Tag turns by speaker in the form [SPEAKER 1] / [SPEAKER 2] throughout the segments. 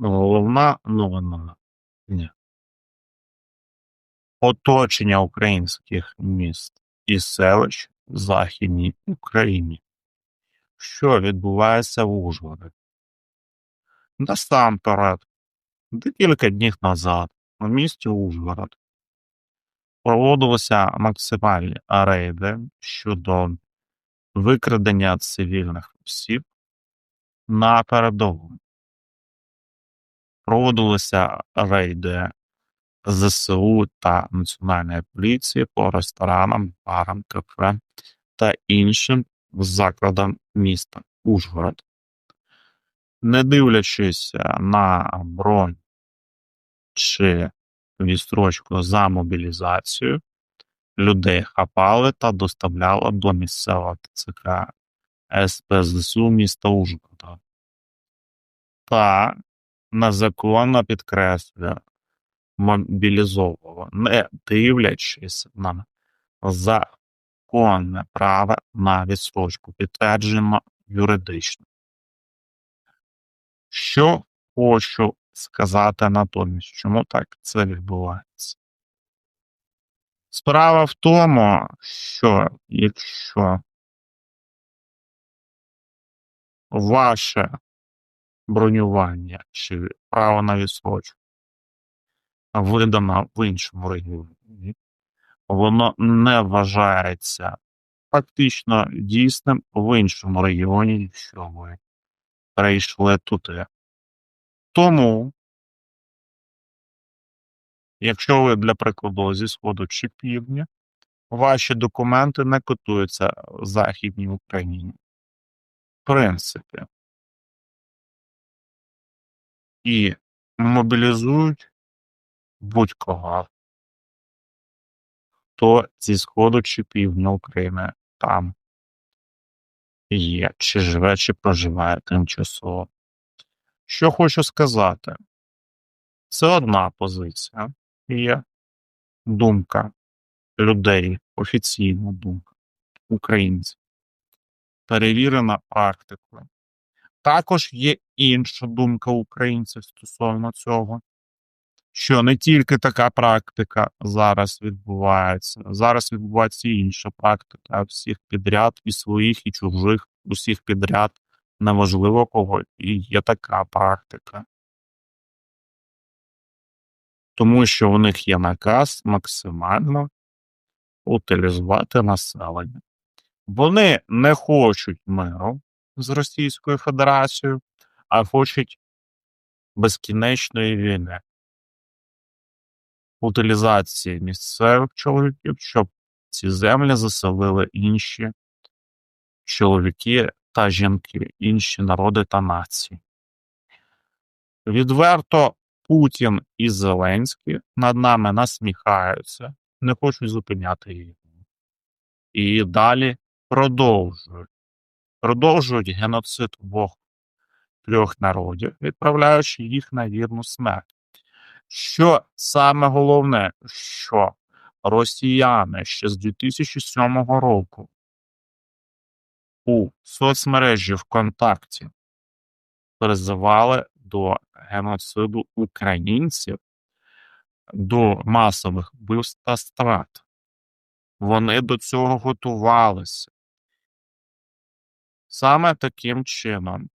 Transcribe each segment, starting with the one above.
[SPEAKER 1] Головна новина дня. Оточення українських міст і селищ в Західній Україні. Що відбувається в Ужгороді? Насамперед, декілька днів назад у місті Ужгород проводилися максимальні рейди щодо викрадення цивільних осіб на передову. Проводилися рейди ЗСУ та Національної поліції по ресторанам, барам, кафе та іншим закладам міста Ужгород. Не дивлячись на бронь чи відстрочку за мобілізацію, людей хапали та доставляли до місцевого ТЦК СПЗСУ міста Ужгорода. Та незаконно підкреслює мобілізовували, не дивлячись на законне право на відстрочку, підтверджено юридично. Що хочу сказати натомість, чому так це відбувається? Справа в тому, що якщо ваше бронювання чи право на відстрочку видана в іншому регіоні, воно не вважається фактично дійсним в іншому регіоні, якщо ви перейшли туди. Тому, якщо ви, для прикладу, зі сходу чи півдня, ваші документи не котуються в Західній Україні. В принципі. І мобілізують будь-кого, хто зі сходу чи півдня України там є, чи живе, чи проживає тимчасово. Що хочу сказати, це одна позиція є думка людей, офіційна думка українців, перевірена практикою. Також є інша думка українців стосовно цього, що не тільки така практика зараз відбувається, зараз відбувається інша практика всіх підряд, і своїх, і чужих, усіх підряд, неважливо кого, і є така практика. Тому що у них є наказ максимально утилізувати населення. Вони не хочуть миру з Російською Федерацією, а хочуть безкінечної війни утилізації місцевих чоловіків, щоб ці землі заселили інші чоловіки та жінки, інші народи та нації. Відверто Путін і Зеленський над нами насміхаються, не хочуть зупиняти її. І далі продовжують. Продовжують геноцид обох трьох народів, відправляючи їх на вірну смерть. Що саме головне, що росіяни ще з 2007 року у соцмережі ВКонтакті призивали до геноциду українців, до масових вбивств та страт. Вони до цього готувалися. Саме таким чином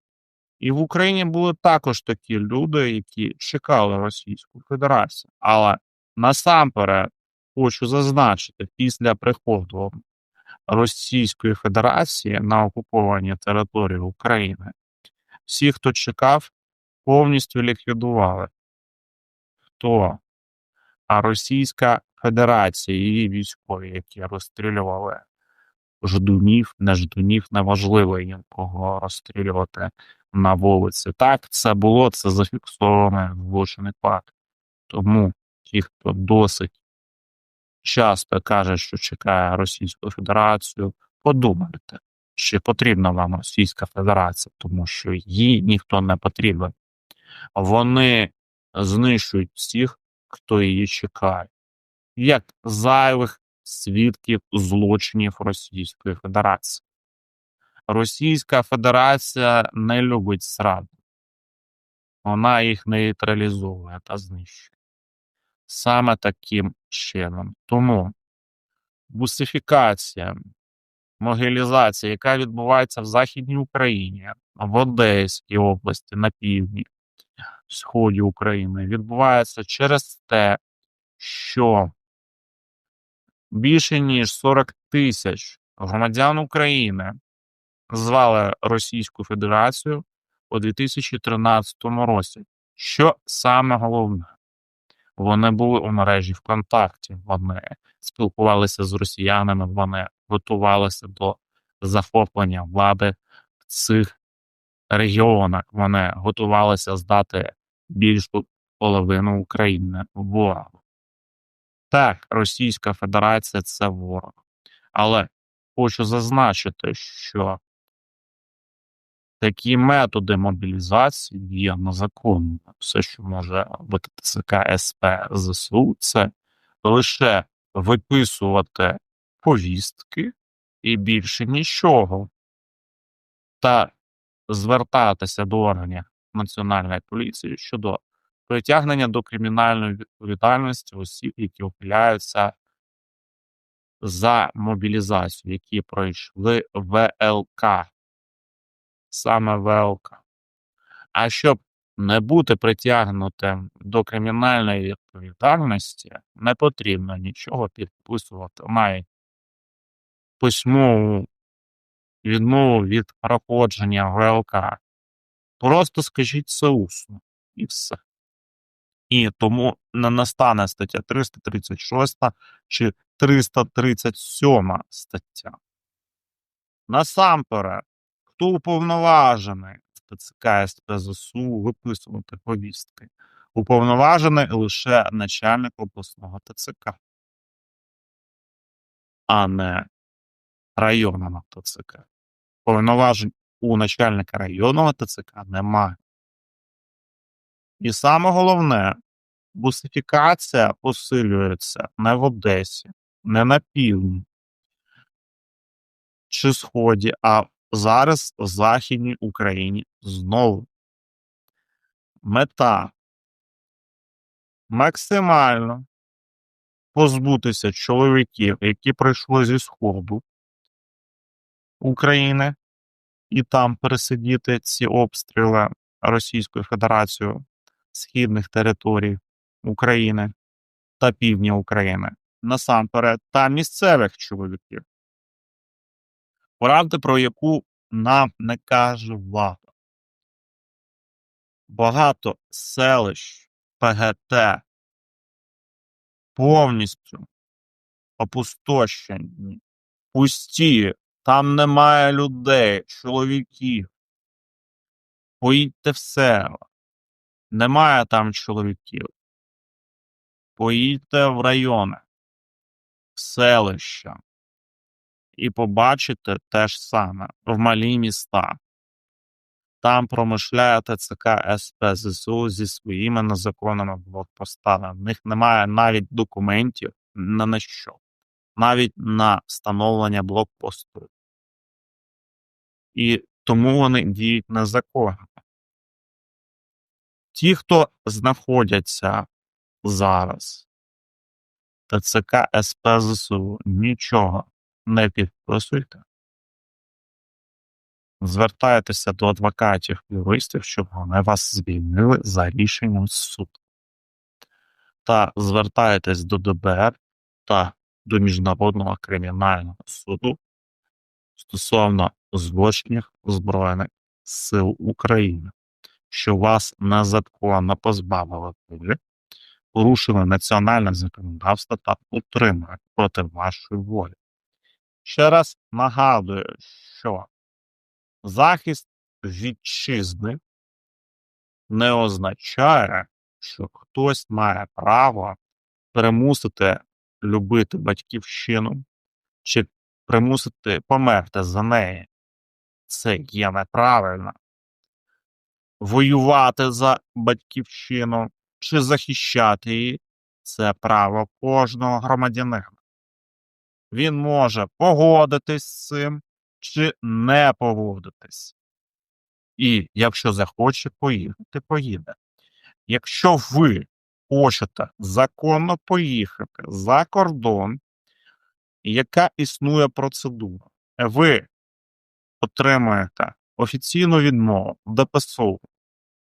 [SPEAKER 1] і в Україні були також такі люди, які чекали Російську Федерацію. Але насамперед хочу зазначити, після приходу Російської Федерації на окуповані території України, всі, хто чекав, повністю ліквідували. Хто? А Російська Федерація, її військові, які розстрілювали ждунів, не ждунів, неважливо їм кого розстрілювати на вулиці. Так, це було, це зафіксовано злочинний факт. Тому ті, хто досить часто каже, що чекає Російську Федерацію, подумайте, чи потрібна вам Російська Федерація, тому що їй ніхто не потрібен. Вони знищують всіх, хто її чекає, як зайвих свідків злочинів Російської Федерації. Російська Федерація не любить зраду. вона їх нейтралізовує та знищує. Саме таким чином. Тому бусифікація, могилізація, яка відбувається в Західній Україні, в Одеській області, на півдні, сході України, відбувається через те, що більше ніж 40 тисяч громадян України звали Російську Федерацію у 2013 році. Що саме головне? Вони були у мережі ВКонтакті, вони спілкувалися з росіянами, вони готувалися до захоплення влади в цих регіонах. Вони готувалися здати більшу половину України ворогу. Так, Російська Федерація це ворог. Але хочу зазначити, що такі методи мобілізації є незаконними. Все, що може робити ТСК СП ЗСУ, це лише виписувати повістки і більше нічого. Та звертатися до органів Національної поліції щодо притягнення до кримінальної відповідальності осіб, які ухиляються за мобілізацію, які пройшли ВЛК. Саме ВЛК. А щоб не бути притягнутим до кримінальної відповідальності, не потрібно нічого підписувати. Навіть письмову відмову від проходження ВЛК. Просто скажіть це усно і все. І тому не настане стаття 336 чи 337 стаття. Насамперед, хто уповноважений в ТЦК СПЗСУ виписувати повістки? Уповноважений лише начальник обласного ТЦК, а не районного ТЦК. Повноважень у начальника районного ТЦК немає. І саме головне, бусифікація посилюється не в Одесі, не на півдні чи сході, а зараз в Західній Україні знову. Мета максимально позбутися чоловіків, які прийшли зі Сходу України, і там пересидіти ці обстріли Російською Федерацією східних територій України та півдня України, насамперед, та місцевих чоловіків, правди, про яку нам не каже влада. Багато селищ ПГТ повністю опустошені, пусті, там немає людей, чоловіків. Поїдьте в села. Немає там чоловіків. Поїдьте в райони, в селища і побачите те ж саме в малі міста. Там промишляє ТЦК СП ЗСУ зі своїми незаконними блокпостами. В них немає навіть документів на що, навіть на встановлення блокпосту. І тому вони діють незаконно. Ті, хто знаходяться зараз ТЦК СП ЗСУ, нічого не підписуйте. Звертайтеся до адвокатів юристів, щоб вони вас звільнили за рішенням суду. Та звертайтесь до ДБР та до Міжнародного кримінального суду стосовно злочинів Збройних сил України, що вас незаконно позбавили волі, порушили національне законодавство та утримують проти вашої волі. Ще раз нагадую, що захист вітчизни не означає, що хтось має право примусити любити батьківщину чи примусити померти за неї. Це є неправильно. Воювати за батьківщину чи захищати її це право кожного громадянина. Він може погодитись з цим чи не погодитись. І якщо захоче поїхати, поїде. Якщо ви хочете законно поїхати за кордон, яка існує процедура? Ви отримаєте офіційну відмову ДПСУ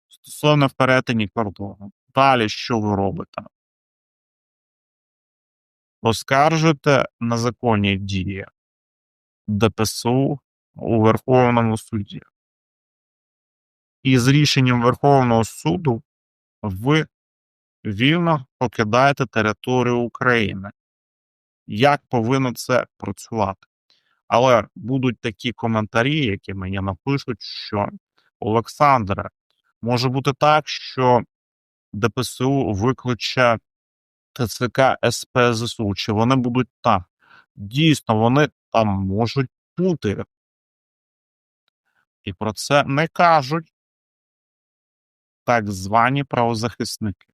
[SPEAKER 1] стосовно перетині кордону. Далі що ви робите? Оскаржуєте незаконні дії ДПСУ у Верховному суді. І з рішенням Верховного суду ви вільно покидаєте територію України. Як повинно це працювати? Але будуть такі коментарі, які мені напишуть, що Олександре, може бути так, що ДПСУ викличе ТЦК СП ЗСУ, чи вони будуть там. Дійсно, вони там можуть бути. І про це не кажуть так звані правозахисники,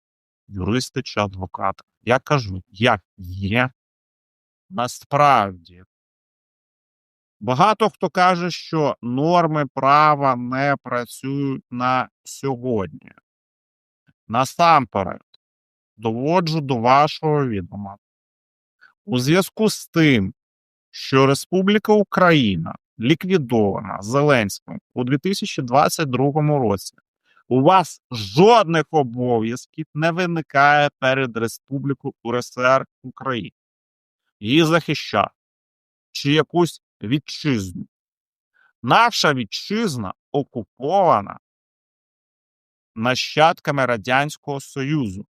[SPEAKER 1] юристи чи адвокати. Я кажу, як є насправді. Багато хто каже, що норми права не працюють на сьогодні. Насамперед, доводжу до вашого відома. У зв'язку з тим, що Республіка Україна ліквідована Зеленським у 2022 році, у вас жодних обов'язків не виникає перед Республікою УРСР України. Її захищати чи якусь вітчизну. Наша вітчизна окупована нащадками Радянського Союзу,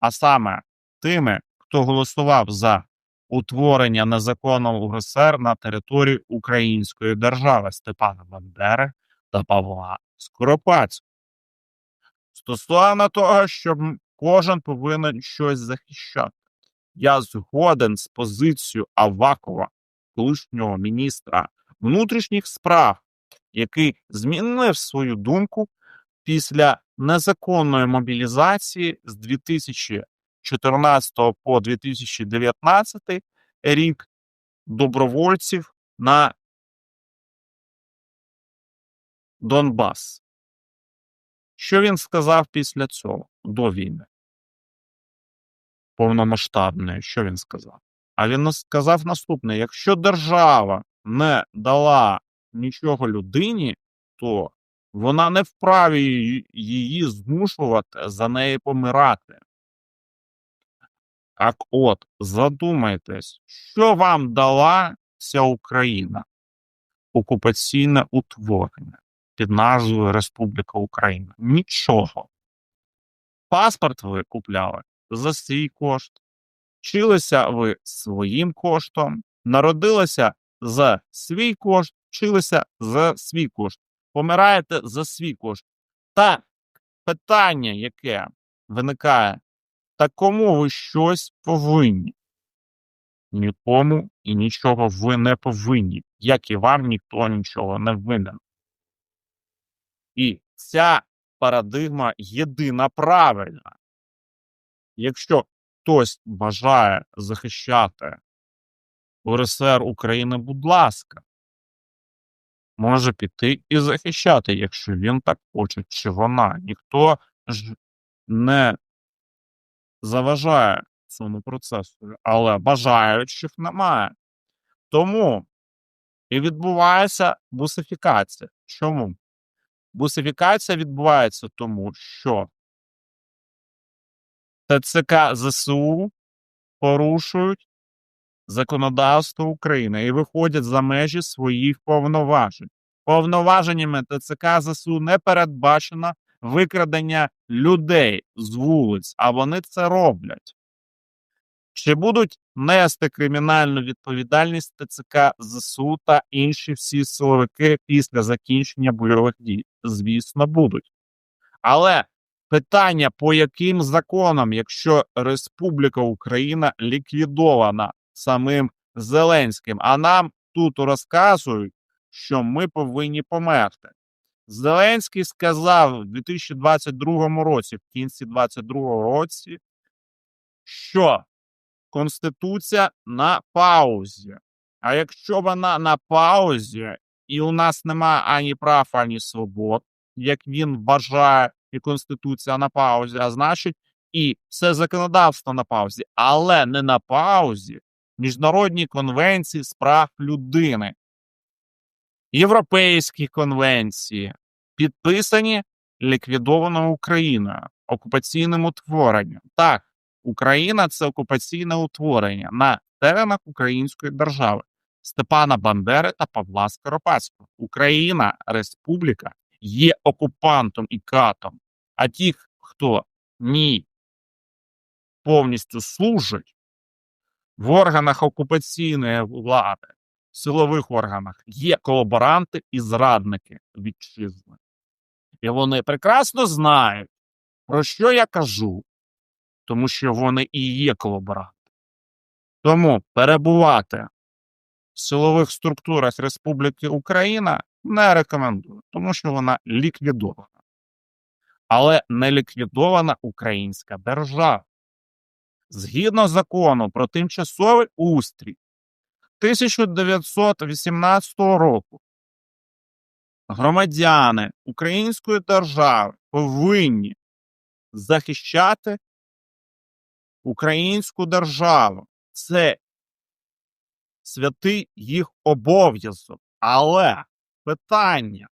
[SPEAKER 1] а саме тими, хто голосував за утворення незаконного УРСР на території Української держави Степана Бандери та Павла Скоропадського. Стосовно того, що кожен повинен щось захищати, я згоден з позицією Авакова, колишнього міністра внутрішніх справ, який змінив свою думку після незаконної мобілізації з 2014 по 2019 рік добровольців на Донбас. Що він сказав після цього до війни? Повномасштабної, що він сказав? А він сказав наступне: якщо держава не дала нічого людині, то вона не вправі її змушувати за неї помирати. Так от, задумайтесь, що вам дала ця Україна? Окупаційне утворення під назвою Республіка Україна. Нічого. Паспорт ви купляли за свій кошт, вчилися ви своїм коштом, народилися за свій кошт, вчилися за свій кошт, помираєте за свій кошт. Та питання, яке виникає, та кому ви щось повинні? Нікому і нічого ви не повинні, як і вам ніхто нічого не винен. І ця парадигма єдина правильна. Якщо хтось бажає захищати УРСР України, будь ласка, може піти і захищати, якщо він так хоче, чи вона. Ніхто ж не заважає цьому процесу, але бажаючих немає. Тому і відбувається бусифікація. Чому? Бусифікація відбувається тому, що ТЦК ЗСУ порушують законодавство України і виходять за межі своїх повноважень. Повноваженнями ТЦК ЗСУ не передбачено викрадення людей з вулиць, а вони це роблять. Чи будуть нести кримінальну відповідальність ТЦК ЗСУ та інші всі силовики після закінчення бойових дій? Звісно, будуть. Але питання, по яким законам, якщо Республіка Україна ліквідована самим Зеленським, а нам тут розказують, що ми повинні померти. Зеленський сказав у 2022 році, в кінці 2022 році, що Конституція на паузі. А якщо вона на паузі, і у нас немає ані прав, ані свобод, як він вважає, і Конституція на паузі, а значить, і все законодавство на паузі, але не на паузі міжнародні конвенції з прав людини, європейські конвенції, підписані ліквідованою Україною, окупаційним утворенням. Так, Україна це окупаційне утворення на теренах Української держави Степана Бандери та Павла Скоропадського. Україна, республіка, є окупантом і катом. А ті, хто ні повністю служить в органах окупаційної влади, силових органах, є колаборанти і зрадники вітчизни. І вони прекрасно знають, про що я кажу, тому що вони і є колаборанти. Тому перебувати в силових структурах Республіки Україна не рекомендую, тому що вона ліквідована. Але не ліквідована українська держава. Згідно закону про тимчасовий устрій 1918 року громадяни Української держави повинні захищати українську державу. Це святий їх обов'язок. Але питання,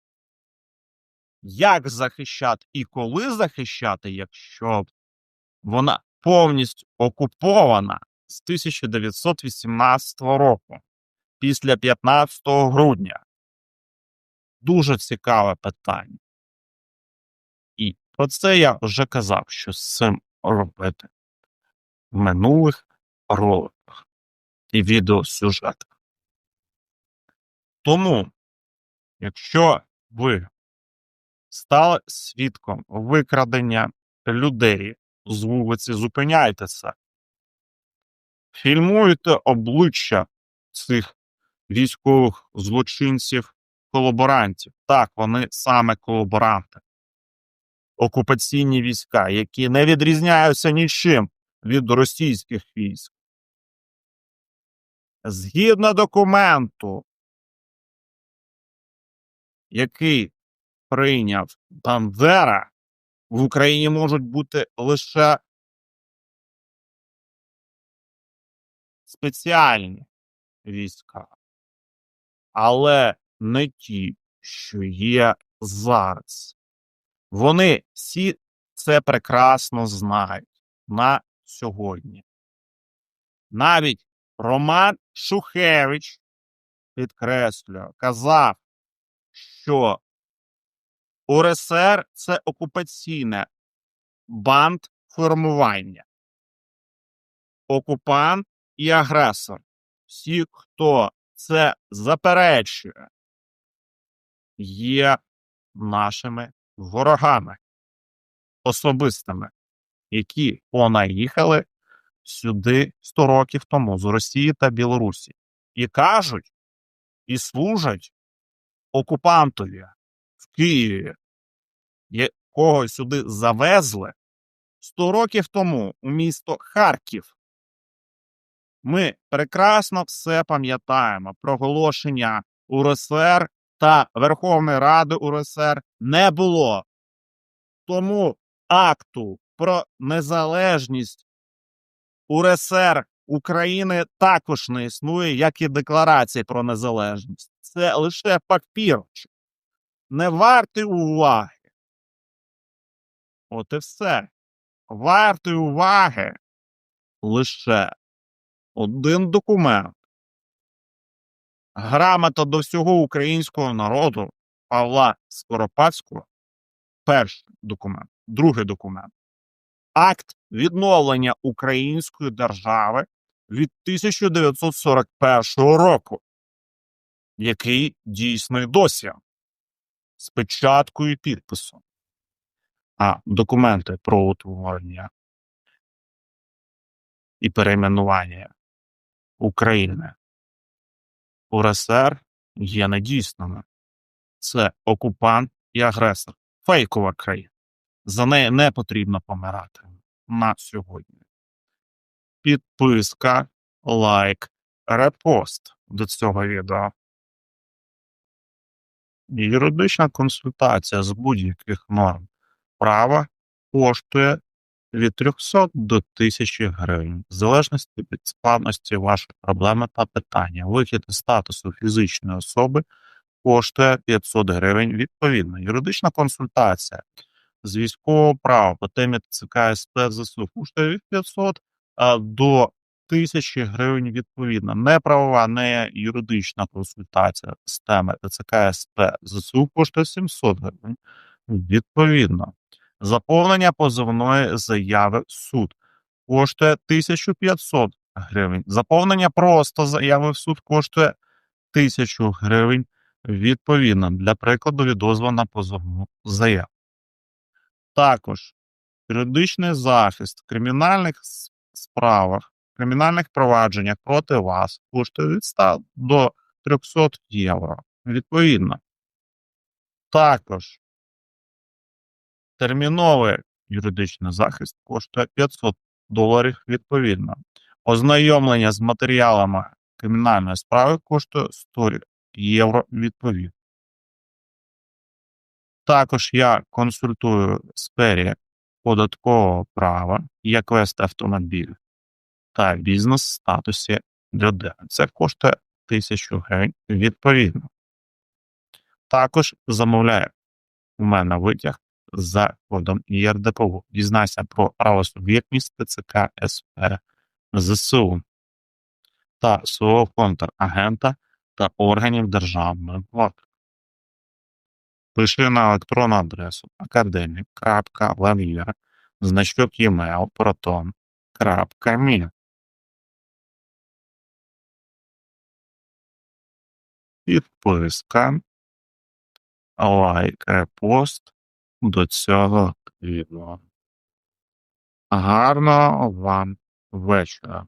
[SPEAKER 1] як захищати і коли захищати, якщо вона повністю окупована з 1918 року, після 15 грудня. Дуже цікаве питання. І про це я вже казав, що з цим робити в минулих роликах і відеосюжетах. Тому, якщо ви стали свідком викрадення людей з вулиці, зупиняйтеся, фільмуйте обличчя цих військових злочинців, колаборантів. Так, вони саме колаборанти. Окупаційні війська, які не відрізняються нічим від російських військ. Згідно документу, який прийняв Бандера, в Україні можуть бути лише спеціальні війська, але не ті, що є зараз. Вони всі це прекрасно знають на сьогодні. Навіть Роман Шухевич, підкреслюю, казав, що УРСР це окупаційне бандформування. Окупант і агресор. Всі, хто це заперечує, є нашими ворогами особистими, які понаїхали сюди 100 років тому з Росії та Білорусі. І кажуть, і служать окупантові Києві, якого сюди завезли 100 років тому у місто Харків. Ми прекрасно все пам'ятаємо. Проголошення УРСР та Верховної Ради УРСР не було. Тому акту про незалежність УРСР України також не існує, як і декларації про незалежність. Це лише папірочок. Не вартий уваги. От і все. Вартий уваги лише один документ. Грамота до всього українського народу Павла Скоропадського. Перший документ. Другий документ. Акт відновлення української держави від 1941 року, який дійсний досі з печаткою і підписом. А документи про утворення і перейменування України УРСР є недійсними. Це окупант і агресор. Фейкова країна. За неї не потрібно помирати на сьогодні. Підписка, лайк, репост до цього відео. Юридична консультація з будь-яких норм справа коштує від 300 до 1000 гривень, в залежності від складності вашої проблеми та питання. Вихід із статусу фізичної особи коштує 500 гривень відповідно. Юридична консультація з військового права по темі ТЦК СП ЗСУ коштує від 500 до 1000 гривень відповідно. Не правова, не юридична консультація з теми ТЦК СП ЗСУ коштує 700 гривень відповідно. Заповнення позовної заяви в суд коштує 1500 гривень. Заповнення просто заяви в суд коштує 1000 гривень відповідно. Для прикладу відозву на позовну заяву. Також юридичний захист в кримінальних справах, кримінальних провадженнях проти вас коштує від 100 до 300 євро. Відповідно. Також терміновий юридичний захист коштує 500 доларів відповідно. Ознайомлення з матеріалами кримінальної справи коштує 100 євро відповідно. Також я консультую сфері податкового права, як вести автомобіль та бізнес в статусі людини. Це коштує 1000 гривень відповідно. Також замовляю у мене витяг за кодом ЄРДПУ. Дізнайся про правосуб'єктність ТЦК СП ЗСУ та свого контрагента та органів державної влади. Пиши на електронну адресу академік.lavia значок e-mail Підписка, лайк, репост до цього відео. Гарного вам вечора.